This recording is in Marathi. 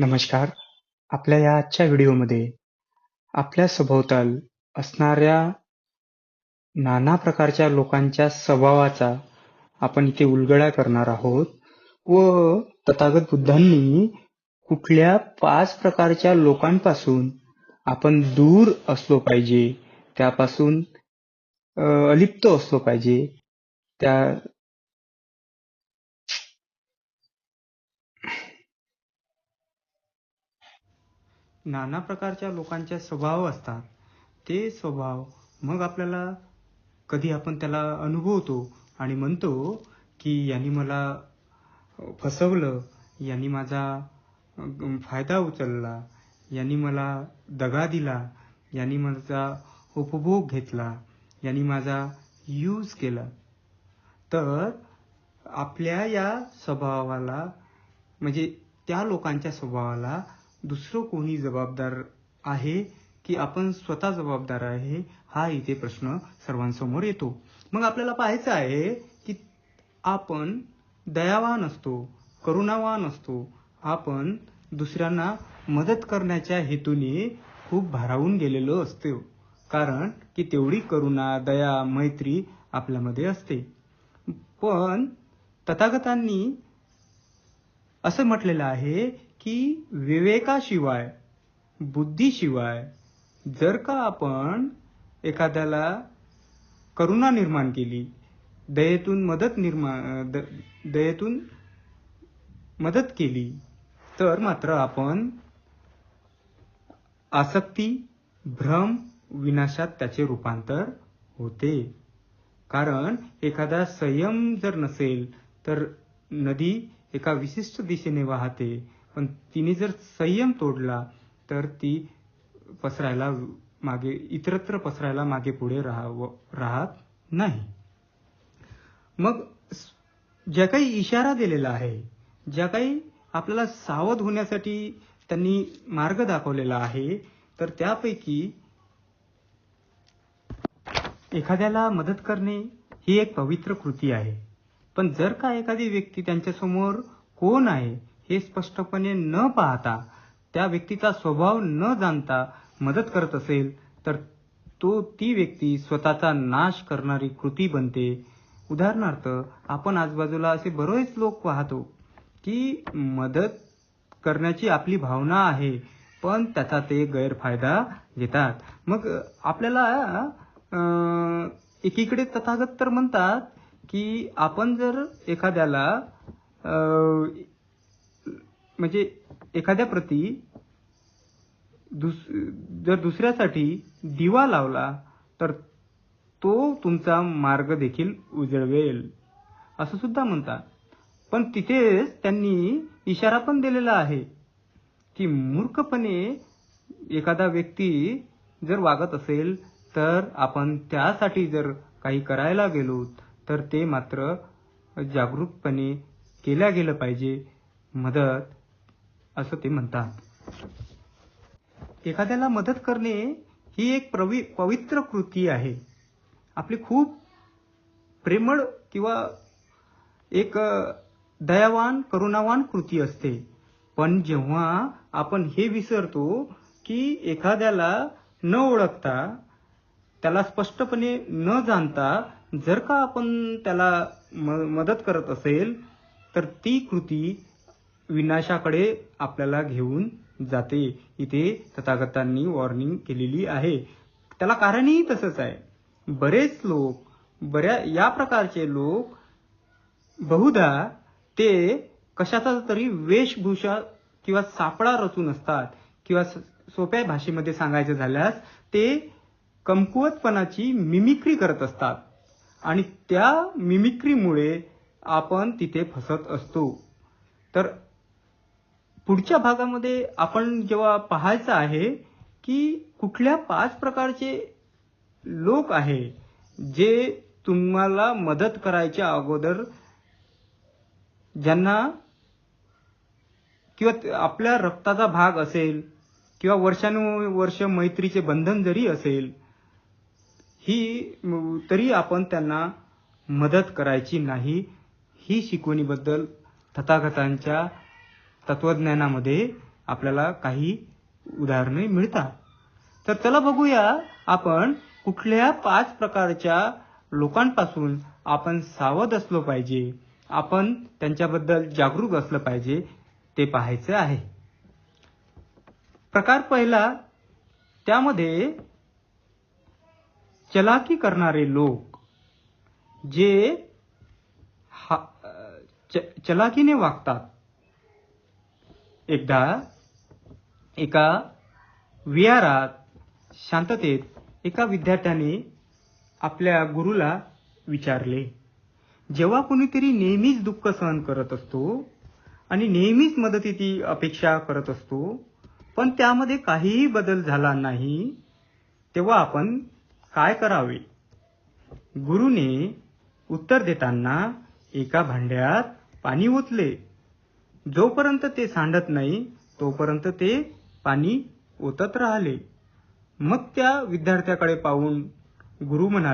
नमस्कार. आपल्या या आजच्या व्हिडिओमध्ये आपल्या सभोवताल असणाऱ्या नाना प्रकारच्या लोकांच्या स्वभावाचा आपण इथे उलगडा करणार आहोत व तथागत बुद्धांनी कुठल्या पाच प्रकारच्या लोकांपासून आपण दूर असलो पाहिजे त्यापासून अलिप्त असलो पाहिजे त्या नाना प्रकारच्या लोकांच्या स्वभाव असतात. ते स्वभाव मग आपल्याला कधी आपण त्याला अनुभवतो आणि म्हणतो की यांनी मला फसवलं यांनी माझा फायदा उचलला यांनी मला दगा दिला यांनी माझा उपभोग घेतला यांनी माझा यूज केला. तर आपल्या या स्वभावाला म्हणजे त्या लोकांच्या स्वभावाला दुसरं कोणी जबाबदार आहे की आपण स्वतः जबाबदार आहे हा इथे प्रश्न सर्वांसमोर येतो. मग आपल्याला पाहायचं आहे की आपण दयावान असतो करुणावान असतो आपण दुसऱ्यांना मदत करण्याच्या हेतूने खूप भारावून गेलेलो असतो. कारण की तेवढी करुणा दया मैत्री आपल्यामध्ये असते. पण तथागतांनी असं म्हटलेलं आहे की विवेकाशिवाय बुद्धीशिवाय जर का आपण एखाद्याला करुणा निर्माण केली दयेतून मदत निर्माण द- दयेतून मदत केली तर मात्र आपण आसक्ती भ्रम विनाशात त्याचे रूपांतर होते. कारण एखादा संयम जर नसेल तर नदी एका विशिष्ट दिशेने वाहते पण तिने जर संयम तोडला तर ती पसरायला मागे इतरत्र पसरायला मागे पुढे राहाव राहत नाही. मग ज्या काही इशारा दिलेला आहे ज्या काही आपल्याला सावध होण्यासाठी त्यांनी मार्ग दाखवलेला आहे तर त्यापैकी एखाद्याला मदत करणे ही एक पवित्र कृती आहे. पण जर का एखादी व्यक्ती त्यांच्यासमोर कोण आहे हे स्पष्टपणे न पाहता त्या व्यक्तीचा स्वभाव न जाणता मदत करत असेल तर तो ती व्यक्ती स्वतःचा नाश करणारी कृती बनते. उदाहरणार्थ आपण आजूबाजूला असे बरेच लोक पाहतो की मदत करण्याची आपली भावना आहे पण त्याचा ते गैरफायदा घेतात. मग आपल्याला एकीकडे तथागत तर म्हणतात की आपण जर एखाद्याला म्हणजे एखाद्या प्रती दुस जर दुसऱ्यासाठी दिवा लावला तर तो तुमचा मार्ग देखील उजळवेल. असं सुद्धा म्हणतात. पण तिथेच त्यांनी इशारा पण दिलेला आहे की मूर्खपणे एखादा व्यक्ती जर वागत असेल तर आपण त्यासाठी जर काही करायला गेलो तर ते मात्र जागरूकपणे केल्या गेलं पाहिजे. मदत असं ते म्हणतात. एखाद्याला मदत करणे ही एक प्रवि पवित्र कृती आहे. आपली खूप प्रेमळ किंवा एक दयावान करुणावान कृती असते. पण जेव्हा आपण हे विसरतो की एखाद्याला न ओळखता त्याला स्पष्टपणे न जाणता जर का आपण त्याला म- मदत करत असेल तर ती कृती विनाशाकडे आपल्याला घेऊन जाते. इथे तथागतांनी वॉर्निंग केलेली आहे. त्याला कारणही तसंच आहे. बरेच लोक बऱ्या या प्रकारचे लोक बहुधा ते कशाचा तरी वेशभूषा किंवा सापळा रचून असतात किंवा स- सोप्या भाषेमध्ये सांगायचं झाल्यास ते कमकुवतपणाची मिमिक्री करत असतात. आणि त्या मिमिक्रीमुळे आपण तिथे फसत असतो. तर पुढच्या भागामध्ये आपण जेव्हा पाहायचं आहे की कुठल्या पाच प्रकारचे लोक आहे जे तुम्हाला मदत करायच्या अगोदर ज्यांना किंवा आपल्या रक्ताचा भाग असेल किंवा वर्षानुवर्ष मैत्रीचे बंधन जरी असेल ही तरी आपण त्यांना मदत करायची नाही. ही शिकवणीबद्दल तथागतांच्या तत्वज्ञानामध्ये आपल्याला काही उदाहरणे मिळतात. तर चला बघूया आपण कुठल्या पाच प्रकारच्या लोकांपासून आपण सावध असलो पाहिजे आपण त्यांच्याबद्दल जागरूक असलं पाहिजे ते पाहायचे आहे. प्रकार पहिला त्यामध्ये चलाकी करणारे लोक जे हा- च- चलाकीने वागतात. एकदा एका विहारात शांततेत एका विद्यार्थ्याने आपल्या गुरुला विचारले जेव्हा कोणीतरी नेहमीच दुःख सहन करत असतो आणि नेहमीच मदतीची अपेक्षा करत असतो पण त्यामध्ये काहीही बदल झाला नाही तेव्हा आपण काय करावे? गुरुने उत्तर देताना एका भांड्यात पाणी ओतले. जोपर्यंत ते सांडत नाही तोपर्यंत ते पाणी ओतत राहिले. मग त्या विद्यार्थ्याकडे पाहून गुरु म्हणाले